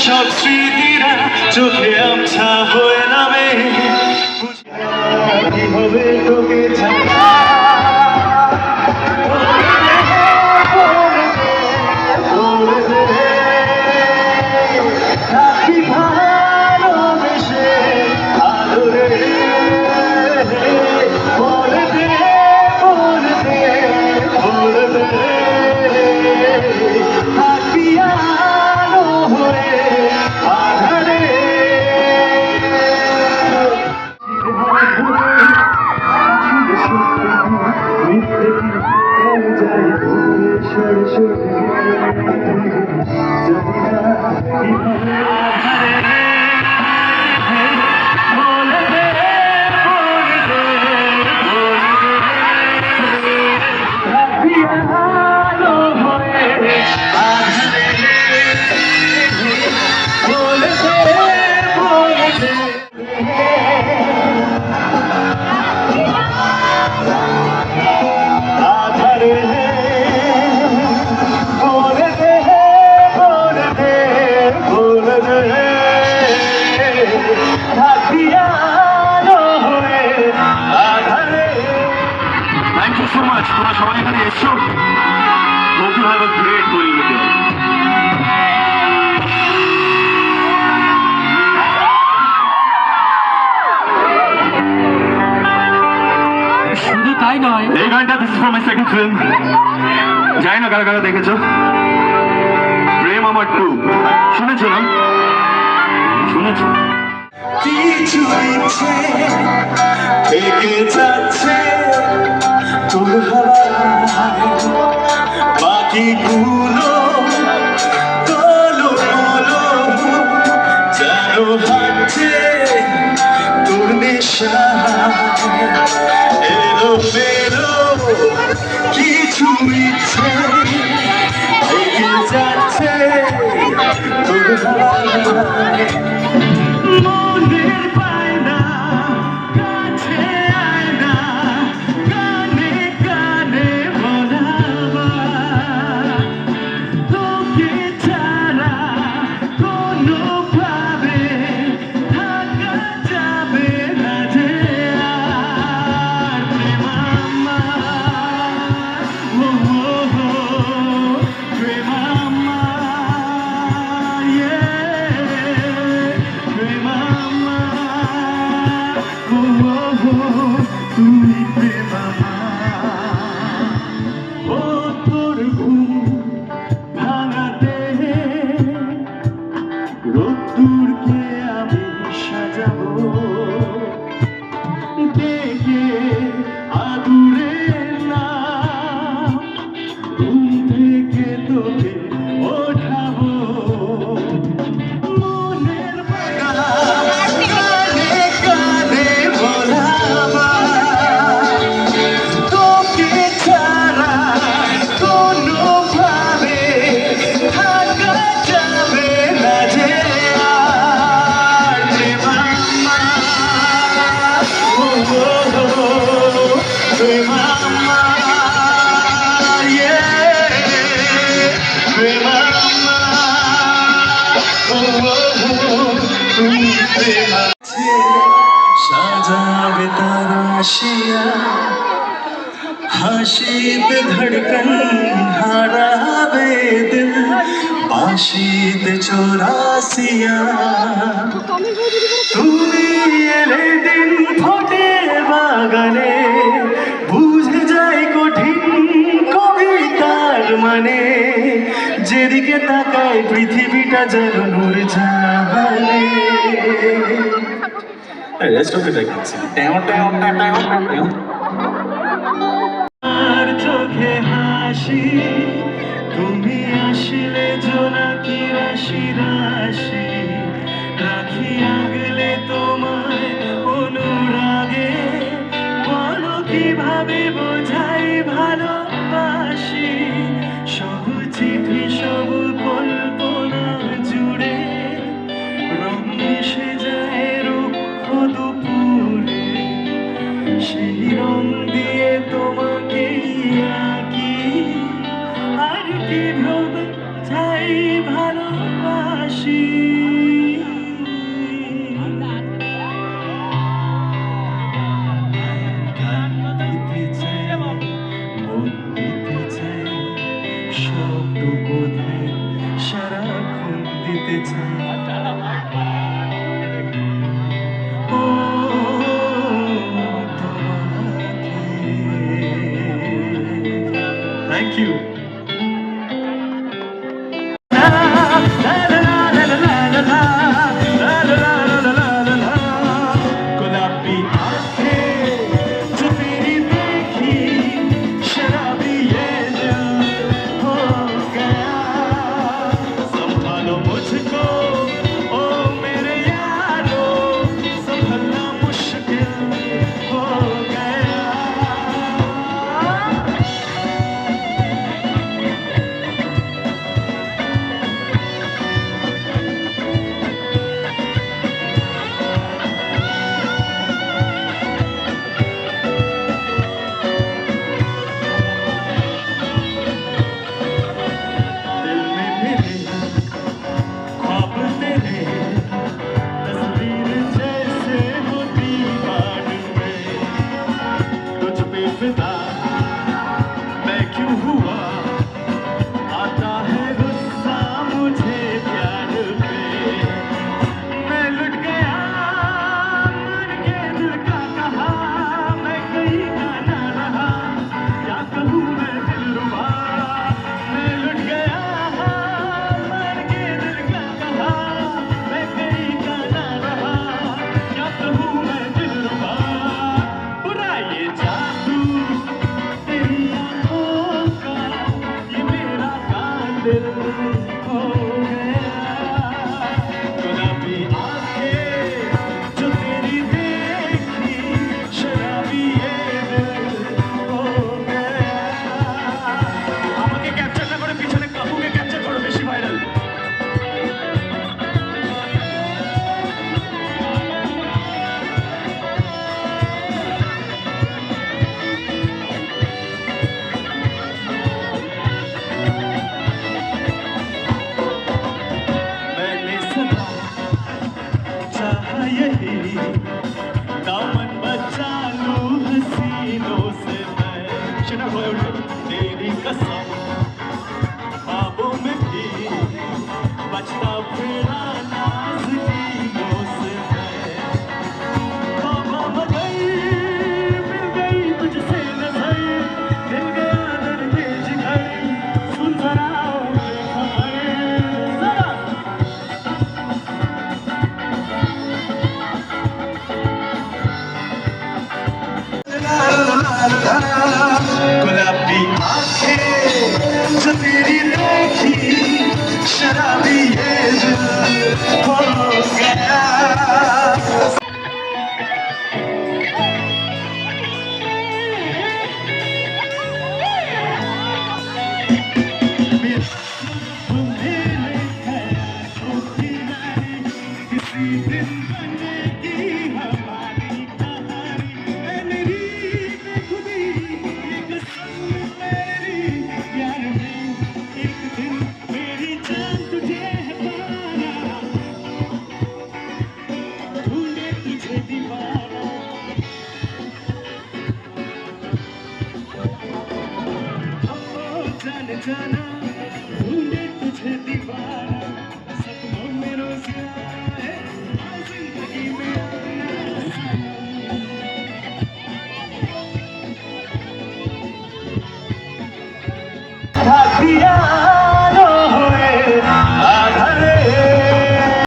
সব স্মৃতিরা চোখে আমার কাজ তোমরা সবাই এখানে এসছো? বন্ধু হ্যাভ গ্রেট গোয়িং তাই নয়। এই গানটা this from my second film জানি না কারা কারা দেখেছ? প্রেম আমার টু। শুনেছো না? শুনেছো? কিছু ইচ্ছে থেকে যাচ্ছে। চোখ বাকিগুলো জানো হাঁটছে তোর নেশা এলো বেরো কিছু মিছে যাচ্ছে তোর তুমি প্রেমা সাজাবে তারা শিয়া হাসিতে ধড়কন হারাবে দিল বাসিতে চোরাসিয়া। তুমি কাজের নূর ঝালে rest of the day Thank you. गुलाबी आंखें जो तेरी देखी शराबी